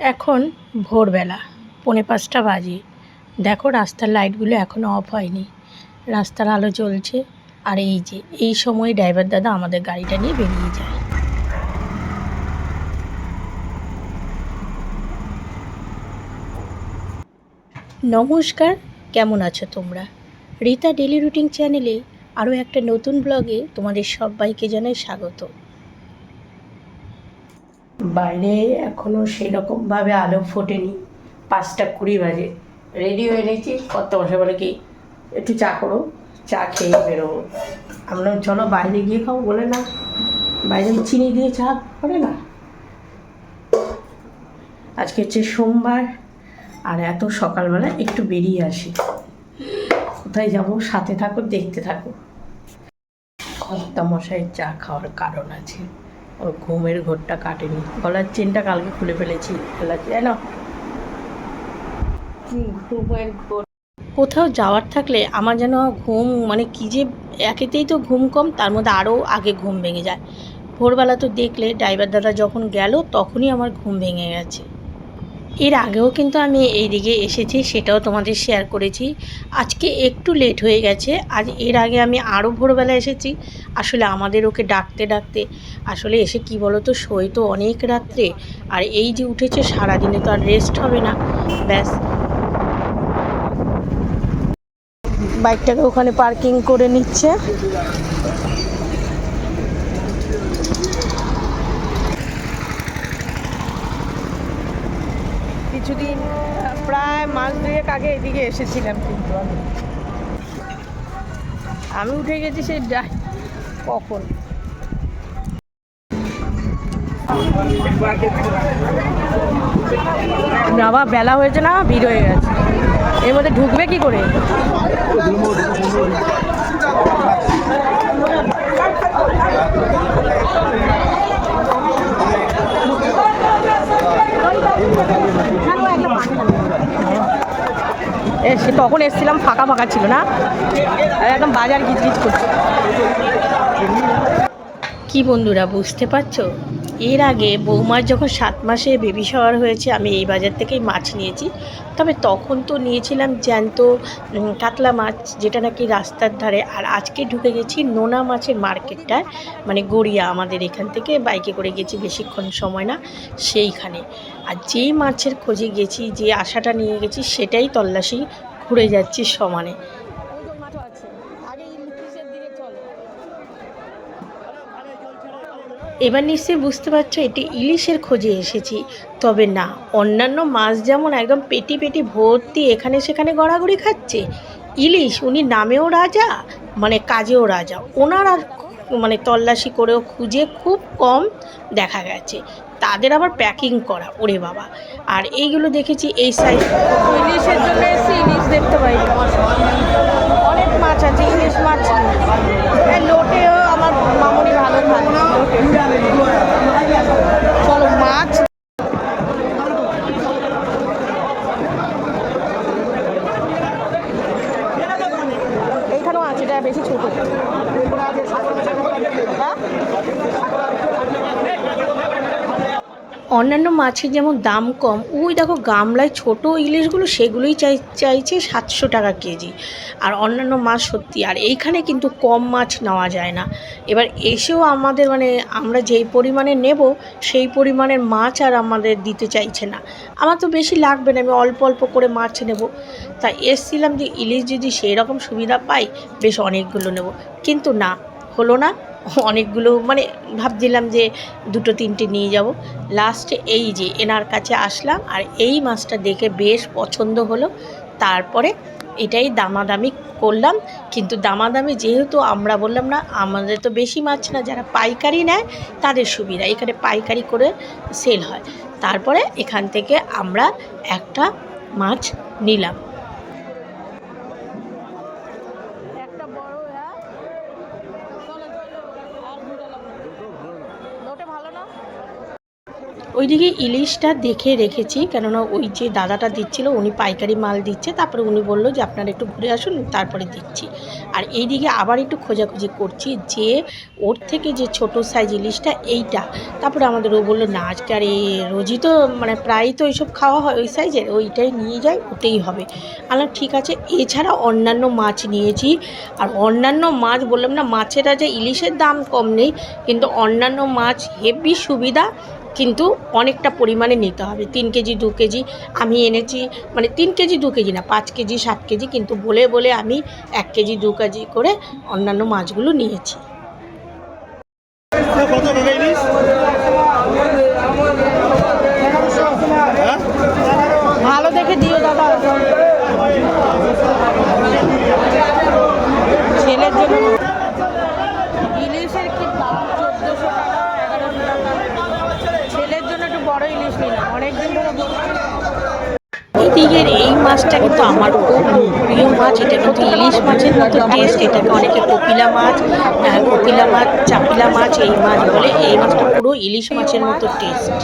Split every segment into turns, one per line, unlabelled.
এখন ভোরবেলা, পৌনে পাঁচটা বাজে। দেখো রাস্তার লাইটগুলো এখনও অফ হয়নি। রাস্তার আলো জ্বলছে। আর এই যে, এই সময় ড্রাইভার দাদা আমাদের গাড়িটা নিয়ে বেরিয়ে যায়। নমস্কার, কেমন আছো তোমরা? রীতা ডেলি রুটিন চ্যানেলে আরও একটা নতুন ব্লগে তোমাদের সবাইকে জানাই স্বাগত। বাইরে এখনও সেরকমভাবে আলো ফোটেনি। পাঁচটা কুড়ি বাজে। রেডি হয়ে নিয়েছি কত বসে বলে কি, একটু চা করো, চা খেয়ে বেরোবো। আমরা চলো বাইরে গিয়ে খাও বলে, না। বাইরে চিনি দিয়ে চা করে না। আজকে হচ্ছে সোমবার, আর এত সকালবেলা একটু বেরিয়ে আসি। কোথায় যাব? সাথে থাকো, দেখতে থাকো। কর্তা মশাইয়ের চা খাওয়ার কারণ আছে। ওর ঘুমের ঘোরটা কাটেনি। গলার চেনটা কালকে খুলে ফেলেছি। গলার চেন ঘুমের ঘোর কোথাও যাওয়ার থাকলে আমার যেন ঘুম মানে কী যে একেতেই তো ঘুম কম, তার মধ্যে আরও আগে ঘুম ভেঙে যায়। ভোরবেলা তো দেখলে ড্রাইভার দাদা যখন গেল, তখনই আমার ঘুম ভেঙে গেছে। এর আগেও কিন্তু আমি এই দিকে এসেছি, সেটাও তোমাদের শেয়ার করেছি। আজকে একটু লেট হয়ে গেছে, আজ এর আগে আমি আরও ভোরবেলা এসেছি। আসলে আমাদের ওকে ডাকতে ডাকতে, আসলে এসে কি বলো তো শোয় তো অনেক রাত্রে, আর এই যে উঠেছে সারাদিনে তো আর রেস্ট হবে না, ব্যাস। বাইকটাকে ওখানে পার্কিং করে নিচ্ছে।
কিছুদিন, প্রায় মাস দুয়েক আগে এদিকে এসেছিলাম কিন্তু আমি। আমি উঠে গেছি সেই ডা- কখন?
বাবা, বেলা হয়েছে না, ভিড় হয়ে গেছে। এর মধ্যে ঢুকবে কি করে এ সে তখন এসেছিলাম, ফাঁকা ফাঁকা ছিল না। একদম বাজার গিজগিজ করছে। কি বন্ধুরা, বুঝতে পারছ? এর আগে বৌমার যখন সাত মাসে বেবি শাওয়ার হয়েছে, আমি এই বাজার থেকেই মাছ নিয়েছি। তবে তখন তো নিয়েছিলাম জ্যান্ত কাতলা মাছ, যেটা নাকি রাস্তার ধারে। আর আজকে ঢুকে গেছি নোনা মাছের মার্কেটটায়। মানে গড়িয়া আমাদের এখান থেকে, বাইকে করে গেছি বেশিক্ষণ সময় না, সেইখানে। আর যেই মাছের খোঁজে গেছি, যে আশাটা নিয়ে গেছি, সেটাই তল্লাশি ঘুরে যাচ্ছি সমানে। এবার নিশ্চয়ই বুঝতে পারছ, এটি ইলিশের খোঁজে এসেছি। তবে না, অন্যান্য মাছ যেমন একদম পেটি পেটি ভর্তি এখানে সেখানে গড়াগড়ি খাচ্ছে, ইলিশ উনি নামেও রাজা মানে কাজেও রাজা। ওনার আর মানে তল্লাশি করেও খুঁজে খুব কম দেখা গেছে। তাদের আবার প্যাকিং করা, ওরে বাবা। আর এইগুলো দেখেছি এই সাইজ
ইলিশের জন্য এসে ইলিশ দেখতে পাই
অনেক মাছ আছে, ইলিশ মাছ। লোটেও আমার মামনি ভালো খায় লোটে চলো মাছ এইখানেও আছে এটা বেশি ছোট হ্যাঁ? অন্যান্য মাছের যেমন দাম কম, ওই দেখো গামলায় ছোট ইলিশগুলো সেগুলোই চাই, চাইছে সাতশো টাকা কেজি। আর অন্যান্য মাছ সত্যি, আর এইখানে কিন্তু কম মাছ নেওয়া যায় না। এবার এসেও আমাদের মানে আমরা যেই পরিমাণে নেব, সেই পরিমাণের মাছ আর আমাদের দিতে চাইছে না। আমার তো বেশি লাগবে না, আমি অল্প অল্প করে মাছ নেব। তা এসছিলাম যে ইলিশ যদি সেই রকম সুবিধা পাই, বেশ অনেকগুলো নেব। কিন্তু না, হলো না। অনেকগুলো মানে ভাবছিলাম যে দুটো, তিনটে নিয়ে যাব। লাস্টে এই যে এনার কাছে আসলাম আর এই মাছটা দেখে বেশ পছন্দ হলো। তারপরে এটাই দামাদামি করলাম। কিন্তু দামাদামি যেহেতু আমরা বললাম না, আমাদের তো বেশি মাছ না, যারা পাইকারি নেয় তাদের সুবিধা। এখানে পাইকারি করে সেল হয়। তারপরে এখান থেকে আমরা একটা মাছ নিলাম
একটা বড় হ্যাঁ চলো চলো আর ঘুরে লোটে ভালো না
ওইদিকে ইলিশটা দেখে রেখেছি, কেননা ওই যে দাদাটা দিচ্ছিল, উনি পাইকারি মাল দিচ্ছে, তারপরে উনি বলল যে, আপনারা একটু ঘুরে আসুন, তারপরে দিচ্ছি। আর এইদিকে আবার একটু খোঁজাখুঁজি করছি যে, ওর থেকে যে ছোট সাইজ ইলিশটা, এইটা। তারপরে আমাদের ও বলল, না, আজকে আর এই রোজই তো মানে প্রায়ই তো এইসব খাওয়া হয়, ওই সাইজের ওইটাই নিয়ে যাই, ওতেই হবে। আমরা ঠিক আছে। এছাড়া অন্যান্য মাছ নিয়েছি, আর অন্যান্য মাছ বললাম না, মাছেরা যে ইলিশের দাম কম নেই, কিন্তু অন্যান্য মাছ হেভি সুবিধা। কিন্তু অনেকটা পরিমাণে নিতে হবে। তিন কেজি, দু কেজি আমি এনেছি মানে তিন কেজি, দু কেজি না, পাঁচ কেজি, সাত কেজি কিন্তু বলে বলে আমি এক কেজি, দু কেজি করে অন্যান্য মাছগুলো নিয়েছি
কত টাকা ইলিশ হ্যাঁ
ভালো দেখে দিও দাদা ছেলের জন্য ইলিশের কি দাম চোদ্দোশো টাকা এগারোশো টাকা ছেলের জন্য একটু বড় ইলিশ নিলাম অনেকদিন ধরে এদিকের এই মাছটা কিন্তু আমার খুব প্রিয় মাছ। এটা কিন্তু ইলিশ মাছের মতো টেস্ট এটাকে অনেকে কপিলা মাছ কপিলা মাছ, চাপিলা মাছ, এই মাছ বলে। এই মাছটা পুরো ইলিশ মাছের মতো টেস্ট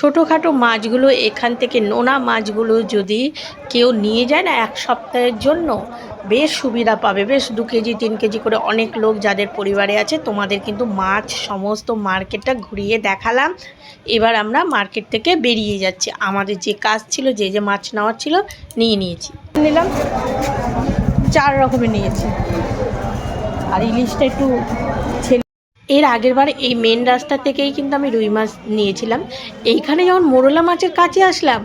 ছোটোখাটো মাছগুলো এখান থেকে নোনা মাছগুলো যদি কেউ নিয়ে যায় না এক সপ্তাহের জন্য, বেশ সুবিধা পাবে। বেশ দু কেজি, তিন কেজি করে অনেক লোক যাদের পরিবারে আছে, তোমাদের কিন্তু মাছ সমস্ত মার্কেটটা ঘুরিয়ে দেখালাম। এবার আমরা মার্কেট থেকে বেরিয়ে যাচ্ছি। আমাদের যে কাজ ছিল, যে যে মাছ নেওয়ার ছিল, নিয়ে নিয়েছি। নিলাম। চার রকমের নিয়েছি। আর ইলিশটা একটু এর আগের বার এই মেন রাস্তা থেকেই কিন্তু আমি রুই মাছ নিয়েছিলাম। এইখানে যখন মোরলা মাছের কাছে আসলাম,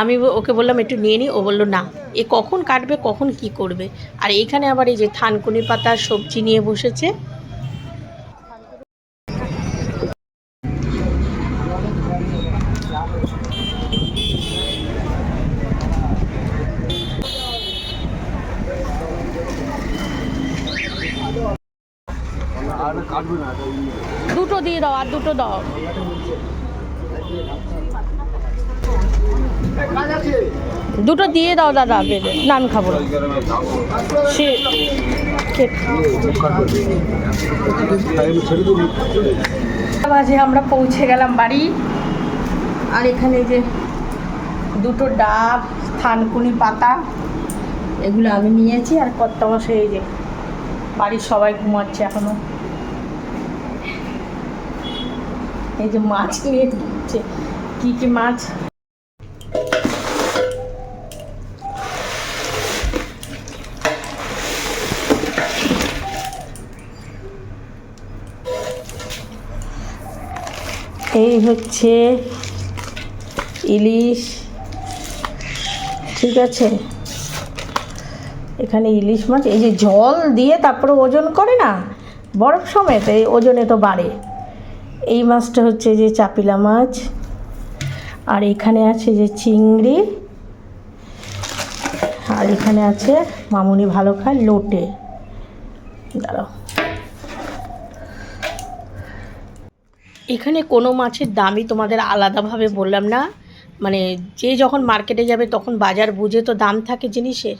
আমি ওকে বললাম, একটু নিয়ে নিই ও বলল, না। এ কখন কাটবে, কখন কি করবে? আর এইখানে আবার এই যে থানকুনি পাতার সবজি নিয়ে বসেছে দুটো দিয়ে দাও দাদা বেড়ে না আমি খাব সে কে- বাজে আমরা পৌঁছে গেলাম বাড়ি। আর এখানে যে দুটো ডাব, থানকুনি পাতা, এগুলো আমি নিয়েছি। আর কর্তা মশাই এই যে বাড়ির সবাই ঘুমাচ্ছে এখনও। এই যে মাছ নিয়ে ঢুকছে কি কি মাছ? এই হচ্ছে ইলিশ। ঠিক আছে? এখানে ইলিশ মাছ, এই যে জল দিয়ে তারপরে ওজন করে না? বরফ সমেত, এই ওজনে তো বাড়ে। এই মাছটা হচ্ছে যে চাপিলা মাছ। আর এখানে আছে যে চিংড়ি। আর এখানে আছে, মামুনি ভালো খায়, লোটে। দাঁড়াও। এখানে কোনো মাছের দামই তোমাদের আলাদাভাবে বললাম না। মানে যে যখন মার্কেটে যাবে তখন বাজার বুঝে তো দাম থাকে জিনিসের।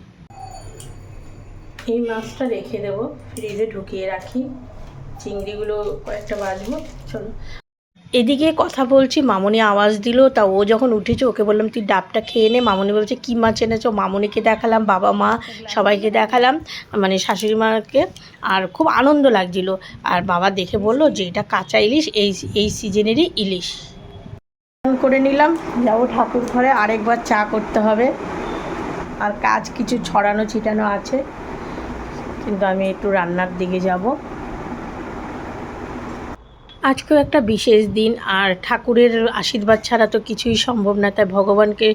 এই মাছটা রেখে দেবো ফ্রিজে ঢুকিয়ে রাখি। চিংড়িগুলো কয়েকটা বাজবো, চলো। এদিকে কথা বলছি, মামনি আওয়াজ দিল, তা ও যখন উঠেছে, ওকে বললাম, তুই ডাবটা খেয়ে নে। মামনি বলছে, কী মাছ এনেছো? মামনিকে দেখালাম, বাবা মা সবাইকে দেখালাম মানে শাশুড়ি মাকে, আর খুব আনন্দ লাগছিল। আর বাবা দেখে বলল যে, এটা কাঁচা ইলিশ, এই এই সিজনেরই ইলিশ। করে নিলাম, যাব ঠাকুর ঘরে, আরেকবার চা করতে হবে। আর কাজ কিছু ছড়ানো ছিটানো আছে, কিন্তু আমি একটু রান্নার দিকে যাব। আজকেও একটা বিশেষ দিন, আর ঠাকুরের আশীর্বাদ ছাড়া তো কিছুই সম্ভব না। তাই ভগবানকে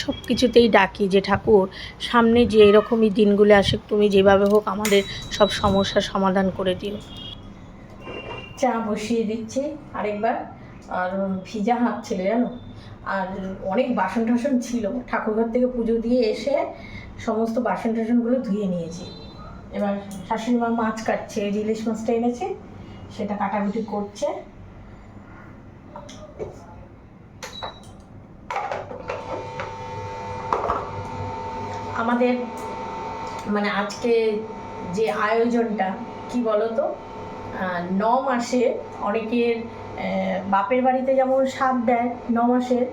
সব কিছুতেই ডাকি যে, ঠাকুর, সামনে যে এরকমই দিনগুলো আসে তুমি যেভাবে হোক আমাদের সব সমস্যার সমাধান করে দিও। চা বসিয়ে দিচ্ছি আরেকবার। আর ভিজা হাত ছিল, জানো? আর অনেক বাসন টাসন ছিল। ঠাকুরঘর থেকে পুজো দিয়ে এসে সমস্ত বাসন টাসনগুলো ধুয়ে নিয়েছি। এবার শাশুড়ি মা মাছ কাটছে ইলিশ মাছটা এনেছে। সেটা কাটাকুটি করছে। আমাদের মানে আজকে যে আয়োজনটা, কি বলতো? ন মাসে অনেকের বাপের বাড়িতে যেমন স্বাদ দেয় ন মাসের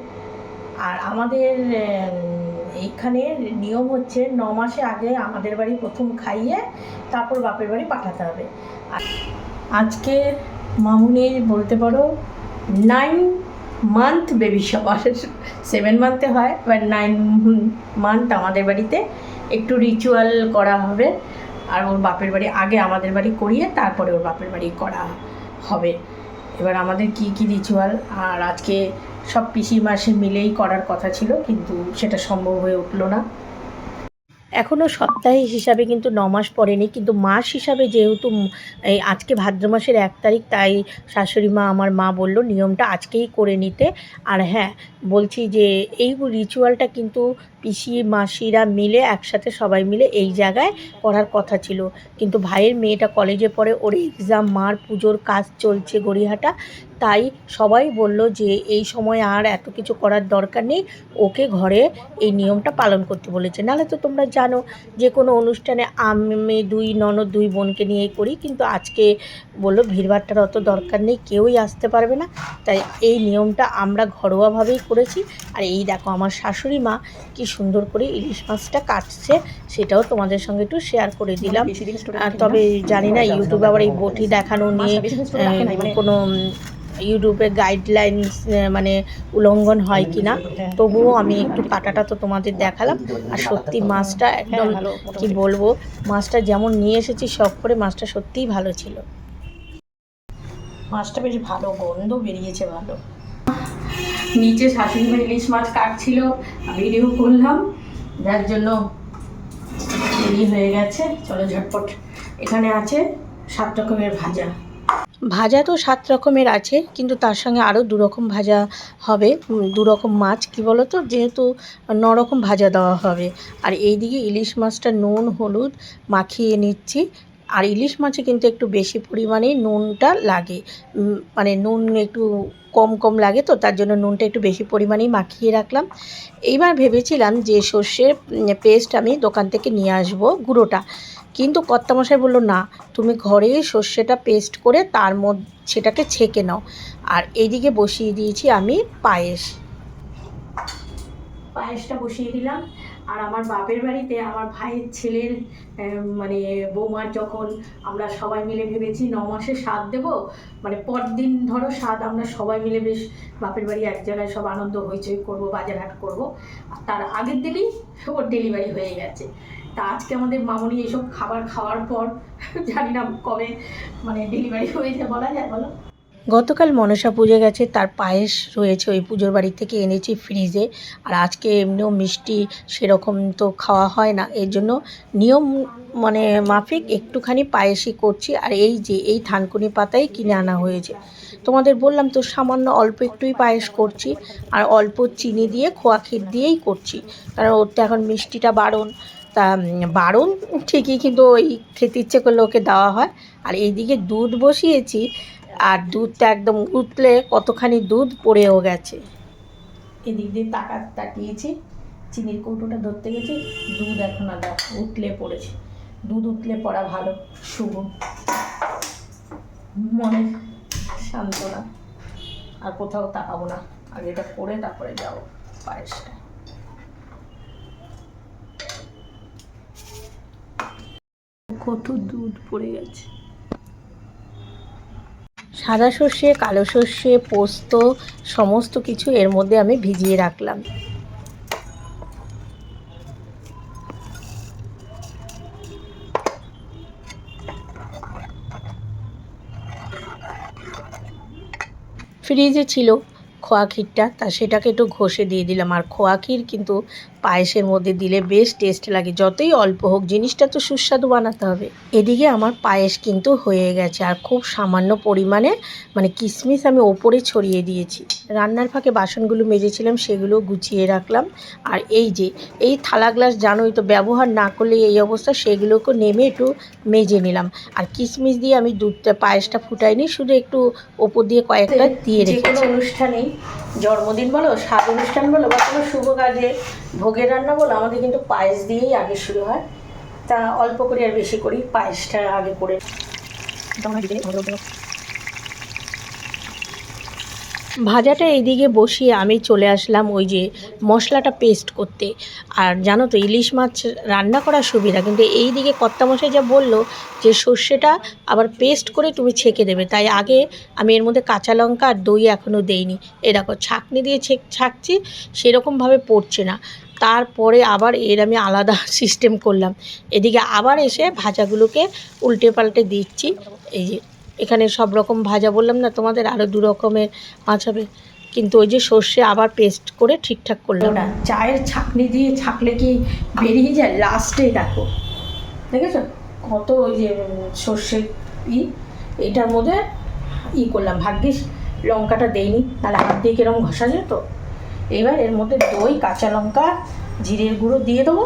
আর আমাদের এইখানে নিয়ম হচ্ছে ন মাসে আগে আমাদের বাড়ি প্রথম খাইয়ে তারপর বাপের বাড়ি পাঠাতে হবে। আর আজকে মামুনির বলতে পারো নাইন মান্থ বেবি সবার সেভেন মান্থে হয় বাট নাইন মান্থ আমাদের বাড়িতে একটু রিচুয়াল করা হবে। আর ওর বাপের বাড়ি আগে আমাদের বাড়ি করিয়ে তারপরে ওর বাপের বাড়ি করা হবে। এবার আমাদের কি কি রিচুয়াল আর আজকে সব পিসি মাসে মিলেই করার কথা ছিল, কিন্তু সেটা সম্ভব হয়ে উঠল না। এখনও সপ্তাহে হিসাবে কিন্তু ন মাস পড়েনি, কিন্তু মাস হিসাবে যেহেতু এই আজকে ভাদ্র মাসের এক তারিখ, তাই শাশুড়ি মা আমার মা বলল নিয়মটা আজকেই করে নিতে। আর হ্যাঁ বলছি যে এই রিচুয়ালটা কিন্তু পিসি, মাসিরা মিলে একসাথে সবাই মিলে এই জায়গায় করার কথা ছিল। কিন্তু ভাইয়ের মেয়েটা কলেজে পড়ে, ওর এক্সাম মার পুজোর কাজ চলছে গড়িয়াহাটা। তাই সবাই বলল যে এই সময় আর এত কিছু করার দরকার নেই ওকে ঘরে এই নিয়মটা পালন করতে বলেছে। নাহলে তো তোমরা জানো যে কোনো অনুষ্ঠানে আমি দুই ননদ দুই বোনকে নিয়েই করি কিন্তু আজকে বলল ভিড়ভাড়টার অত দরকার নেই কেউই আসতে পারবে না। তাই এই নিয়মটা আমরা ঘরোয়াভাবেই করেছি। আর এই দেখো আমার শাশুড়ি মা কি সুন্দর করে ইলিশ মাছটা কাটছে সেটাও তোমাদের সঙ্গে একটু শেয়ার করে দিলাম। আর তবে জানি না ইউটিউবে আবার এই বটি দেখানো নিয়ে কোনো উম, ইউটিউবে গাইডলাইন্স মানে উল্লঙ্ঘন হয় কি না তবুও আমি একটু কাটাটা তো তোমাদের দেখালাম। আর সত্যি মাছটা একদম কি বলব মাছটা যেমন নিয়ে এসেছি সব করে মাছটা সত্যিই ভালো ছিল। মাছটা বেশ ভালো গন্ধ বেরিয়েছে ভালো। নিচে শাশুড়ি মা ইলিশ মাছ কাটছিল ভিডিও করলাম। যার জন্য দেরি হয়ে গেছে চলো ঝটপট। এখানে আছে সাত রকমের ভাজা। ভাজা তো সাত রকমের আছে কিন্তু তার সঙ্গে আরও দু রকম ভাজা হবে উম, দু রকম মাছ কি বলো তো যেহেতু ন রকম ভাজা দেওয়া হবে। আর এইদিকে ইলিশ মাছটা নুন হলুদ মাখিয়ে নিচ্ছি। আর ইলিশ মাছে কিন্তু একটু বেশি পরিমাণে নুনটা লাগে। মানে নুন একটু কম কম লাগে তো তার জন্য নুনটা একটু বেশি পরিমাণেই মাখিয়ে রাখলাম। এইবার ভেবেছিলাম যে সর্ষের পেস্ট আমি দোকান থেকে নিয়ে আসব গুঁড়োটা। কিন্তু কর্তামশাই বলল, না, তুমি ঘরেই সর্ষেটা পেস্ট করে তার মধ্যে সেটাকে ছেঁকে নাও। আর এইদিকে বসিয়ে দিয়েছি আমি পায়েস। পায়েসটা বসিয়ে দিলাম। আর আমার বাপের বাড়িতে আমার ভাইয়ের ছেলের মানে বৌমার যখন আমরা সবাই মিলে ভেবেছি ন মাসে স্বাদ দেবো মানে পরদিন ধরো স্বাদ আমরা সবাই মিলে বেশ বাপের বাড়ি এক জায়গায় সব আনন্দ, হইচই করব বাজার হাট করব। আর তার আগের দিনই ওর ডেলিভারি হয়ে গেছে। তা আজকে আমাদের মামনি এইসব খাবার খাওয়ার পর, জানি না কবে মানে ডেলিভারি হয়েছে, বলা যায়, বলো। গতকাল মনসা পুজো গেছে, তার পায়েস রয়েছে, ওই পুজোর বাড়ি থেকে এনেছি ফ্রিজে আর আজকে এমনিও মিষ্টি সেরকম তো খাওয়া হয় না, এর জন্য নিয়ম মানে মাফিক একটুখানি পায়েসই করছি। আর এই যে, এই থানকুনি পাতাই কিনে আনা হয়েছে। তোমাদের বললাম তো সামান্য অল্প একটুই পায়েস করছি, আর অল্প চিনি দিয়ে খোয়া ক্ষীর দিয়েই করছি। কারণ ওর তো এখন মিষ্টিটা বারণ। তা বারণ ঠিকই কিন্তু ওই খেতে ইচ্ছে করলে ওকে দেওয়া হয়। আর এইদিকে দুধ বসিয়েছি, আর দুধটা একদম উতলে কতখানি দুধ পড়েও গেছে। এদিক দিয়ে তাকা তাকিয়েছি, চিনির কৌটোটা ধরতে গেছি, দুধ এখন আর উতলে পড়েছে। দুধ উতলে পড়া ভালো, শুভ। মনে সান্ত্বনা। আর কোথাও তাকাবো না, আগে এটা করে তারপরে যাও পায়েসটা কত দুধ পড়ে গেছে। সাদা সর্ষে, কালো সর্ষে, পোস্ত, সমস্ত কিছু এর মধ্যে আমি ভিজিয়ে রাখলাম। ফ্রিজে ছিল খোয়া ক্ষীরটা, তা সেটাকে একটু ঘষে দিয়ে দিলাম। আর খোয়া ক্ষীর কিন্তু পায়েসের মধ্যে দিলে বেশ টেস্ট লাগে যতই অল্প হোক জিনিসটা তো সুস্বাদু বানাতে হবে। এদিকে আমার পায়েস কিন্তু হয়ে গেছে আর খুব সামান্য পরিমাণে মানে কিশমিশ আমি ওপরে ছড়িয়ে দিয়েছি। রান্নার ফাঁকে বাসনগুলো মেজেছিলাম সেগুলো গুছিয়ে রাখলাম। আর এই যে এই থালা গ্লাস জানোই তো ব্যবহার না করলে এই অবস্থা সেগুলোকে নেমে একটু মেজে নিলাম। আর কিশমিশ দিয়ে আমি দুধটা পায়েসটা ফুটাইনি শুধু একটু ওপর দিয়ে কয়েকটা দিয়ে রেখেছি কোনো অনুষ্ঠানেই জন্মদিন বলো স্বাদ অনুষ্ঠান বলো, বা কোনো শুভ কাজে, ভোগের রান্না বলো, আমাদের কিন্তু পায়েস দিয়েই আগে শুরু হয়। তা অল্প করে আর বেশি করি, পায়েসটা আগে করে। ভাজাটা এইদিকে বসিয়ে আমি চলে আসলাম ওই যে মশলাটা পেস্ট করতে। আর জানো তো, ইলিশ মাছ রান্না করার সুবিধা, কিন্তু এই দিকে কর্তামশাই যা বলল যে সর্ষেটা আবার পেস্ট করে তুমি ছেঁকে দেবে। তাই আগে আমি এর মধ্যে কাঁচা লঙ্কা আর দই এখনও দেইনি। এ দেখো, ছাঁকনি দিয়ে ছেক, ছাঁকছি, সেরকমভাবে পড়ছে না। তারপরে আবার এর আমি আলাদা সিস্টেম করলাম। এদিকে আবার এসে ভাজাগুলোকে উল্টে পাল্টে দিচ্ছি। এই যে এখানে সব রকম ভাজা বললাম না তোমাদের আরও দু রকমের মাছ হবে। কিন্তু ওই যে সর্ষে আবার পেস্ট করে ঠিকঠাক করলাম। না চায়ের ছাকনি দিয়ে ছাকলে কি বেরিয়ে যায়? লাস্টে দেখো। দেখেছ? কত ওই যে সর্ষে ই এটার মধ্যে ই করলাম। ভাগ্যিস লঙ্কাটা দেইনি তাহলে হাত দিয়ে কিরম ঘষা যেত এবার এর মধ্যে দই কাঁচা লঙ্কা জিরের গুঁড়ো দিয়ে দেবো।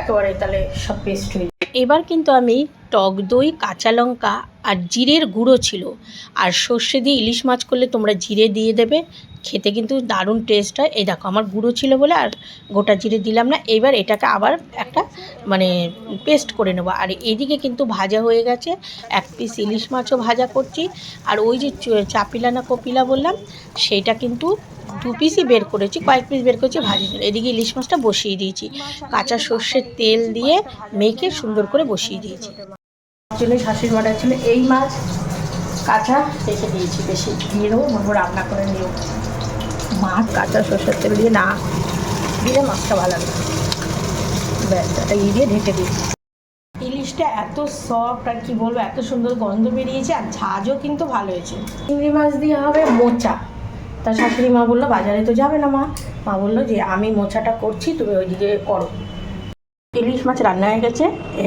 একেবারে তাহলে সব পেস্ট হয়ে যাবে। এবার কিন্তু আমি টক দই, কাঁচা লঙ্কা আর জিরের গুঁড়ো ছিল। আর সর্ষে দিয়ে ইলিশ মাছ করলে তোমরা জিরে দিয়ে দেবে। খেতে কিন্তু দারুণ টেস্ট হয়। এই দেখো, আমার গুঁড়ো ছিল বলে আর গোটা জিরে দিলাম না। এবার এটাকে আবার একটা মানে পেস্ট করে নেব। আর এদিকে কিন্তু ভাজা হয়ে গেছে। এক পিস ইলিশ মাছও ভাজা করছি। আর ওই যে চাপিলা না কপিলা বললাম সেইটা কিন্তু দু পিসই বের করেছি, কয়েক পিস বের করেছি ভাজি এদিকে ইলিশ মাছটা বসিয়ে দিয়েছি। কাঁচা সর্ষের তেল দিয়ে মেখে সুন্দর করে বসিয়ে দিয়েছি। জন্য শাশুড়ি মাটার ছিল, এই মাছ কাঁচা রেখে দিয়েছি, বেশি দেবো মনে করে রান্না করে নিও মাছ কাঁচা সর্ষের তেল দিয়ে না দিলে মাছটা ভালো লাগে ব্যাস এটা দিয়ে ঢেকে দিয়েছি। ইলিশটা এত সফট আর কি বলব, এত সুন্দর গন্ধ বেরিয়েছে আর ঝাঁজও কিন্তু ভালো হয়েছে। চিংড়ি মাছ দিয়ে হবে মোচা। তা শাশুড়ি মা বলল, বাজারে তো যাবে না মা। মা বলল যে, আমি মোচাটা করছি, তুমি ওইদিকে করো। ইলিশ মাছ রান্না হয়ে গেছে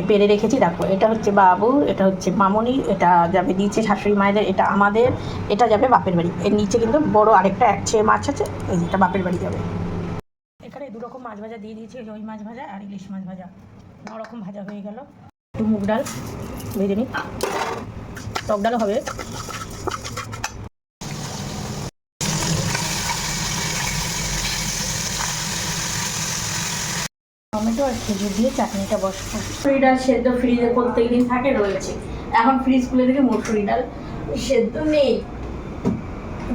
পেরে রেখেছি। দেখো, এটা হচ্ছে বাবু, এটা হচ্ছে মামনি, এটা যাবে দিয়েছে শাশুড়ি মায়েদের, এটা আমাদের, এটা যাবে বাপের বাড়ি। এর নিচে কিন্তু বড় আরেকটা একছে মাছ আছে, এই যেটা বাপের বাড়ি যাবে। এখানে দু রকম মাছ ভাজা দিয়ে দিয়েছি ওই মাছ ভাজা আর ইলিশ মাছ ভাজা। ন রকম ভাজা হয়ে গেল। একটু মুগ ডাল ভেজে নিই। টক ডালও হবে। টমেটো আর খেজুর দিয়ে চাটনিটা বসবো। মুসুরি ডাল সেদ্ধ ফ্রিজে প্রত্যেক দিন থাকে, রয়েছে। এখন ফ্রিজ খুলে দেখে মুসুরি ডাল। সেদ্ধ নেই।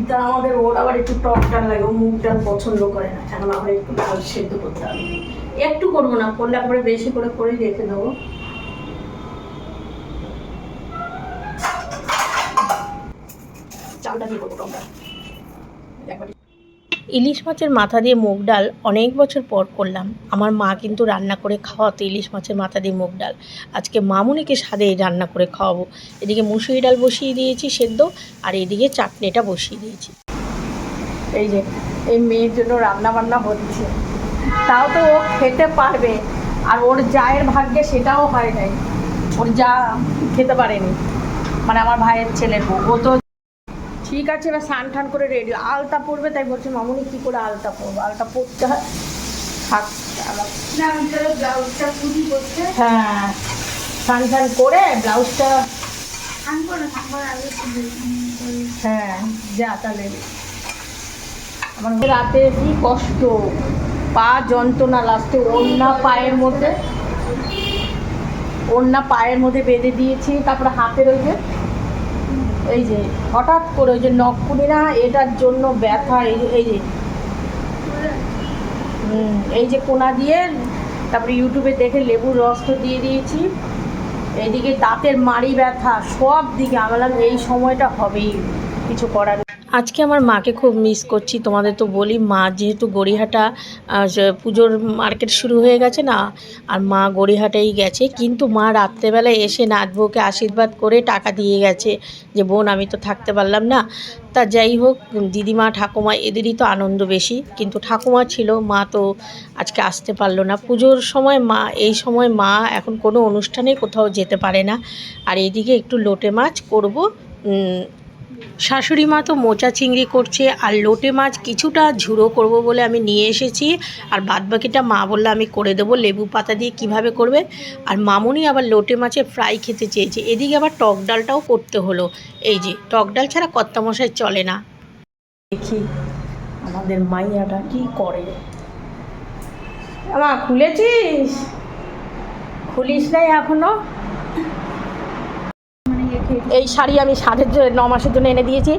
তা আমাদের ওর আবার একটু টক ডাল লাগে, ও মুগ ডাল পছন্দ করে না। এখন আবার একটু ডাল সেদ্ধ করতে হবে। একটু করব না, করলে একবারে বেশি করে করে রেখে দেবো। চালটা দিয়ে করব টক ইলিশ মাছের মাথা দিয়ে মুগ ডাল অনেক বছর পর করলাম। আমার মা কিন্তু রান্না করে খাওয়াতো ইলিশ মাছের মাথা দিয়ে মুগ ডাল। আজকে মামুনিকে স্বাদে রান্না করে খাওয়াবো। এদিকে মুসুরি ডাল বসিয়ে দিয়েছি সেদ্ধ আর এদিকে চাটনিটা বসিয়ে দিয়েছি। এই যে, এই মেয়ের জন্য রান্না বান্না হচ্ছে। তাও তো ও খেতে পারবে। আর ওর জায়ের ভাগ্যে সেটাও হয় নাই। ওর যা খেতে পারেনি। মানে আমার ভাইয়ের ছেলের বউ। ও তো ঠিক আছে এবার স্নান টান করে রেডি আলতা পরবে তাই বলছে মামুনি কি করে আলতা পরবো? আলতা পরতে হয়। থাক হ্যাঁ। স্নান টান করে ব্লাউজটা হ্যাঁ যা তাহলে। আমার রাতে কি কষ্ট। পা যন্ত্রণা লাস্টে ওড়না পায়ের মধ্যে ওড়না পায়ের মধ্যে বেঁধে দিয়েছি তারপরে হাতের ওই যে এই যে, হঠাৎ করে ওই যে নখকুনি না, এটার জন্য ব্যথা, এই যে এই যে এই যে কোনা দিয়ে, তারপরে ইউটিউবে দেখে লেবুর রসটা দিয়ে দিয়েছি এইদিকে দাঁতের মাড়ি ব্যথা, সব দিকে আমার এই সময়টা হবেই, কিছু করার। আজকে আমার মাকে খুব মিস করছি। তোমাদের তো বলি, মা যেহেতু গড়িহাটা পুজোর মার্কেট শুরু হয়ে গেছে না, আর মা গড়িহাটেই গেছে। কিন্তু মা রাত্রেবেলায় এসে নাচবউকে আশীর্বাদ করে টাকা দিয়ে গেছে যে, বোন, আমি তো থাকতে পারলাম না। তা যাই হোক, দিদিমা, ঠাকুমা, এদেরই তো আনন্দ বেশি। কিন্তু ঠাকুমা ছিল, মা তো আজকে আসতে পারল না। পুজোর সময় মা, এই সময় মা এখন কোনো অনুষ্ঠানে কোথাও যেতে পারে না। আর এদিকে একটু লোটে মাছ করব শাশুড়ি মা তো মোচা চিংড়ি করছে আর লোটে মাছ কিছুটা ঝুড়ো করব বলে আমি নিয়ে এসেছি। আর বাদবাকিটা মা বলল আমি করে দেবো, লেবু পাতা দিয়ে কীভাবে করবে? আর মামুনি আবার লোটে মাছের ফ্রাই খেতে চেয়েছে। এদিকে আবার টক ডালটাও করতে হলো। এই যে, টক ডাল ছাড়া কর্তামশাই চলে না। দেখি আমাদের মাইয়াটা কি করে। খুলেছিস? খুলিস নাই এখনও? এই শাড়ি আমি সাধের জন্য, ন মাসের জন্য এনে দিয়েছি।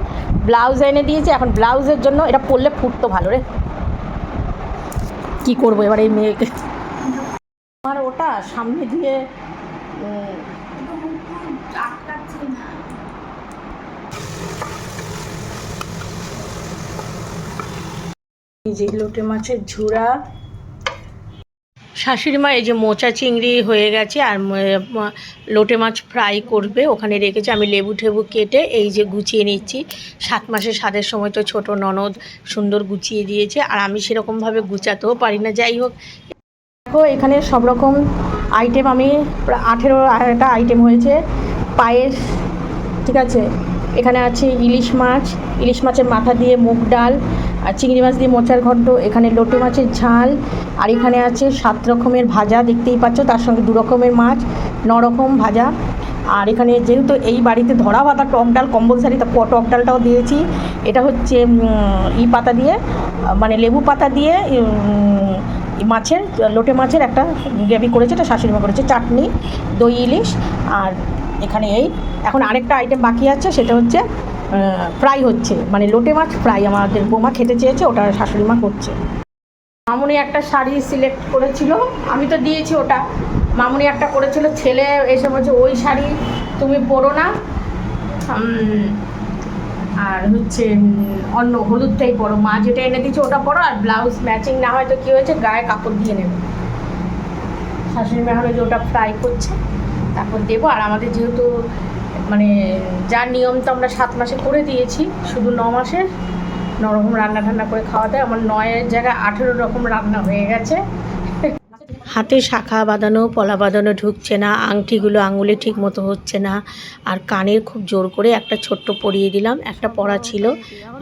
ব্লাউজ এনে দিয়েছি, এখন ব্লাউজের জন্য এটা পরলে ফুটতো ভালো রে। কি করব এবার এই মেয়েকে? আমার ওটা সামনে দিয়ে যে লোটে মাছের ঝুড়া শাশুড়ি মা, এই যে মোচা চিংড়ি হয়ে গেছে আর লোটে মাছ ফ্রাই করবে, ওখানে রেখেছে। আমি লেবু ঠেবু কেটে এই যে গুছিয়ে নিচ্ছি। সাত মাসের স্বাদের সময় তো ছোট ননদ সুন্দর গুছিয়ে দিয়েছে আর আমি সেরকমভাবে গুছাতেও পারি না। যাই হোক, দেখো, এখানে সব রকম আইটেম আমি আঠেরো একটা আইটেম হয়েছে। পায়েস, ঠিক আছে? এখানে আছে ইলিশ মাছ, ইলিশ মাছের মাথা দিয়ে মুগ ডাল, আর চিংড়ি মাছ দিয়ে মোচার ঘন্ট এখানে লোটে মাছের ঝাল, আর এখানে আছে সাত রকমের ভাজা, দেখতেই পাচ্ছ তার সঙ্গে দু রকমের মাছ, ন রকম ভাজা। আর এখানে যেহেতু এই বাড়িতে ধরা পাতা টক ডাল কম্পালসারি তা টক ডালটাও দিয়েছি। এটা হচ্ছে ই পাতা দিয়ে মানে লেবু পাতা দিয়ে মাছের, লোটে মাছের একটা গ্রেভি করেছে, এটা শাশুড়ি মা করেছে, চাটনি, দই, ইলিশ, আর এখানে এই। এখন আরেকটা আইটেম বাকি আছে, সেটা হচ্ছে ফ্রাই হচ্ছে। মানে লোটে মাছ ফ্রাই আমাদের বৌমা খেতে চেয়েছে, ওটা শাশুড়ি মা করছে। মামুনি একটা শাড়ি সিলেক্ট করেছিল, আমি তো দিয়েছি ওটা। মামুনি একটা করেছিল, ছেলে এসে বলছে, ওই শাড়ি তুমি পরো না। আর হচ্ছে অন্য হলুদটাই পরো। মা যেটা এনে দিয়েছে ওটা পরো, আর ব্লাউজ ম্যাচিং না হয় তো কী হয়েছে, গায়ে কাপড় দিয়ে নেবে। শাশুড়ি মা হলো যে ওটা ফ্রাই করছে। তারপর দেবো। আর আমাদের যেহেতু মানে যার নিয়ম তো আমরা সাত মাসে করে দিয়েছি, শুধু ন মাসের ন রকম রান্না ঠান্না করে খাওয়াতে আমার নয়ের জায়গায় আঠেরো রকম রান্না হয়ে গেছে। হাতে শাখা বাঁধানো, পলা বাঁধানো ঢুকছে না, আংটিগুলো আঙুলে ঠিক মতো হচ্ছে না। আর কানের খুব জোর করে একটা ছোট্ট পরিয়ে দিলাম, একটা পরা ছিল।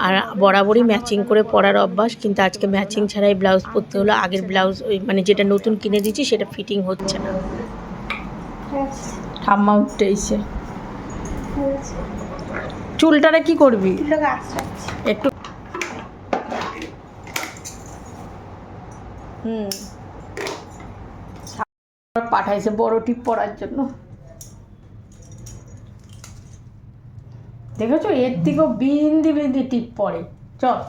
আর বরাবরই ম্যাচিং করে পরার অভ্যাস, কিন্তু আজকে ম্যাচিং ছাড়াই ব্লাউজ পরতে হলো। আগের ব্লাউজ, ওই মানে যেটা নতুন কিনে দিয়েছি, সেটা ফিটিং হচ্ছে না। ঠাম্মা উঠতে এসে চুলটারে কি করবি? একটু হুম। পাঠাইছে বড় টিপ পরার জন্য। দেখেছ? এর থেকেও বিন্দি বিন্দি টিপ পরে। চল।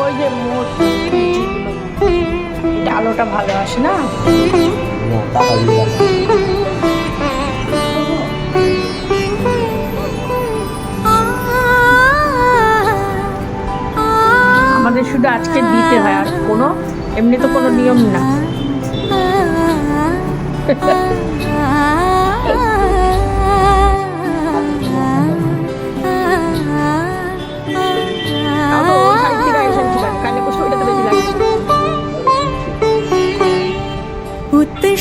ওই যে মোট ডালোটা ভালো আসে না? আমাদের শুধু আজকে দিতে হয়, আর কোনো, এমনি তো কোনো নিয়ম না।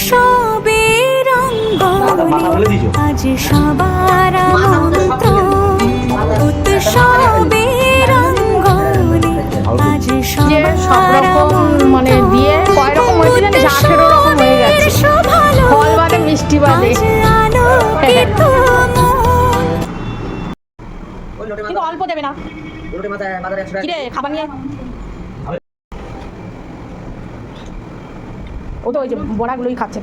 উৎসবের অঙ্গনে আজ সবার আমন্ত্রণ। উৎসবের অঙ্গনে আজ সবার
মানে দিয়ে কয় রকম হয়েছে জানিস আঠেরো রকম হয়ে গেছে। ফল বাদে মিষ্টি বাদে। কিন্তু অল্প দেবে না। খাবার নিয়ে ও তো ওই যে বড়াগুলোই খাচ্ছে।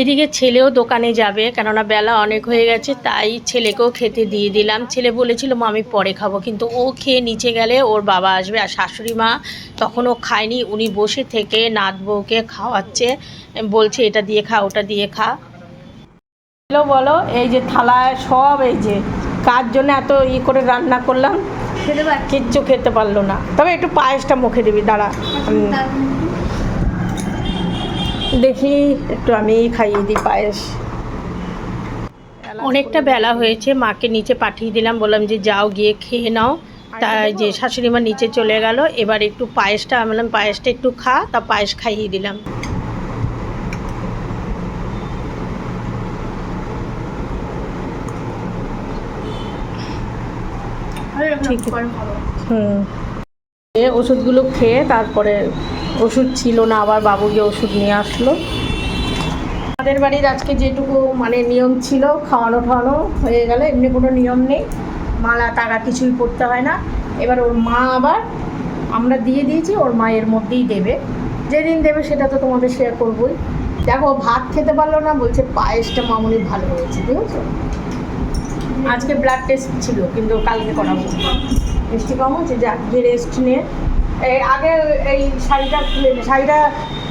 এদিকে ছেলেও দোকানে যাবে কেননা বেলা অনেক হয়ে গেছে তাই ছেলেকেও খেতে দিয়ে দিলাম। ছেলে বলেছিল মা আমি পরে খাব। কিন্তু ও খেয়ে নিচে গেলে ওর বাবা আসবে আর শাশুড়ি মা তখনও খায়নি উনি বসে থেকে নাত বউকে খাওয়াচ্ছে বলছে এটা দিয়ে খা ওটা দিয়ে খা। হ্যালো বলো এই যে থালায় সব এই যে কার জন্য এত ই করে রান্না করলাম? কিচ্ছু খেতে পারল না। তবে একটু পায়েসটা মুখে দিবি দাঁড়া। উম, দেখি একটু আমি খাইয়ে দিই পায়েস। অনেকটা বেলা হয়েছে মাকে নিচে পাঠিয়ে দিলাম বললাম যে যাও গিয়ে খেয়ে নাও। তাই যে শাশুড়ি মা নিচে চলে গেল এবার একটু পায়েসটা আমি বললাম পায়েসটা একটু খা তা পায়েস খাইয়ে দিলাম। ঠিক হুম। এ ওষুধগুলো খেয়ে তারপরে ওষুধ ছিল না, আবার বাবু গিয়ে ওষুধ নিয়ে আসলো। আমাদের বাড়ির আজকে যেটুকু মানে নিয়ম ছিল, খাওয়ানো খাওয়ানো হয়ে গেল এমনি কোনো নিয়ম নেই। মালা তারা কিছুই করতে হয় না। এবার ওর মা আবার আমরা দিয়ে দিয়েছি, ওর মা এর মধ্যেই দেবে। যেদিন দেবে সেটা তো তোমাদের শেয়ার করবোই। দেখো, ভাত খেতে পারল না, বলছে পায়েসটা মামুনি ভালো হয়েছে, বুঝেছ? আজকে ব্লাড টেস্ট ছিল, কিন্তু কালকে করাবো। মিষ্টি কম হচ্ছে যে রেস্ট নিয়ে এই আগে এই শাড়িটা শাড়িটা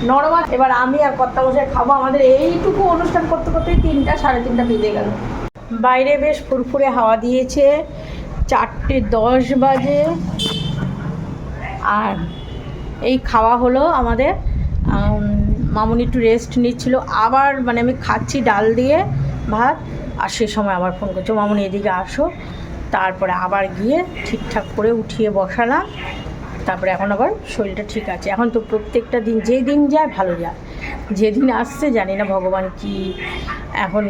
নরম আছে। এবার আমি আর কর্তা বসে খাব। আমাদের এইটুকু অনুষ্ঠান করতে করতে তিনটা সাড়ে তিনটা বেজে গেল। বাইরে বেশ ফুরফুরে হাওয়া দিয়েছে। চারটে দশ বাজে। আর এই খাওয়া হলো আমাদের। আম, মামুনি একটু রেস্ট নিচ্ছিল। আবার মানে আমি খাচ্ছি ডাল দিয়ে ভাত। আর সে সময় আবার ফোন করছ মামুনি এদিকে আসো। তারপরে আবার গিয়ে ঠিকঠাক করে উঠিয়ে বসালাম। তারপরে এখন আবার শরীরটা ঠিক আছে। এখন তো প্রত্যেকটা দিন, যে দিন যায়, ভালো যায়। যেদিন আসছে, জানি না ভগবান কি। এখন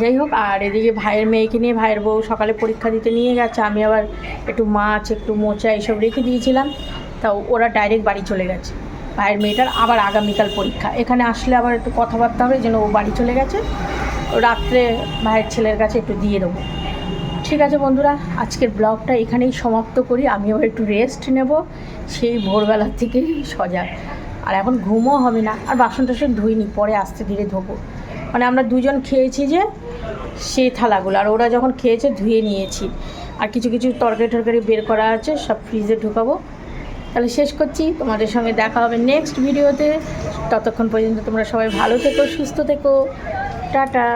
যাই হোক, আর এদিকে ভাইয়ের মেয়েকে নিয়ে, ভাইয়ের বউ সকালে পরীক্ষা দিতে নিয়ে গেছে। আমি আবার একটু মাছ, একটু মোচা এইসব রেখে দিয়েছিলাম। তা ওরা ডাইরেক্ট বাড়ি চলে গেছে। ভাইয়ের মেয়েটার আবার আগামীকাল পরীক্ষা। এখানে আসলে আবার একটু কথাবার্তা হবে, যেন ও বাড়ি চলে গেছে। রাত্রে ভাইয়ের ছেলের কাছে একটু দিয়ে দেবো। ঠিক আছে বন্ধুরা, আজকের ব্লগটা এখানেই সমাপ্ত করি। আমি আবার একটু রেস্ট নেব, সেই ভোরবেলার থেকে সজাগ আর এখন ঘুমও হবে না, আর বাসন টাসন ধুইনি, পরে আস্তে ধীরে ধোবো। মানে আমরা দুজন খেয়েছি যে সেই থালাগুলো, আর ওরা যখন খেয়েছে ধুয়ে নিয়েছি। আর কিছু কিছু তরকারি টরকারি বের করা আছে, সব ফ্রিজে ঢুকাবো। তাহলে শেষ করছি, তোমাদের সঙ্গে দেখা হবে নেক্সট ভিডিওতে ততক্ষণ পর্যন্ত তোমরা সবাই ভালো থেকো, সুস্থ থেকো। টাটা।